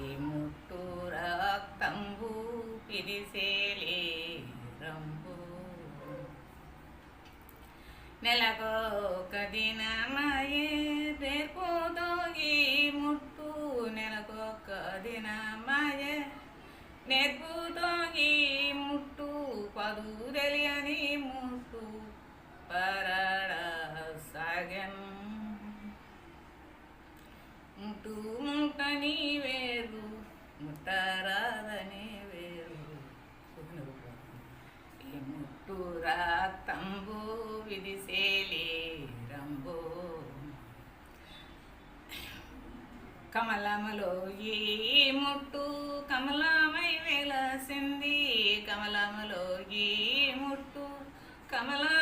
అగ్గి ముట్టు రక్తంబు పిరిసేలే రంబు. నెలకో ఒక దినమయే నేర్పుదోగి ముట్టు. నెలకొక దినమయే నేర్పుదోగి ముట్టు. పదు తెలియని ముట్టు పరడ సాగన్ ముట్టు ముట్టరాదని వేరు ఈ ముట్టు రాతంబు విదిసేలి రంబు. కమలములో ఈ ముట్టు కమలమై వెలసింది. కమలములో ఈ ముట్టు కమలా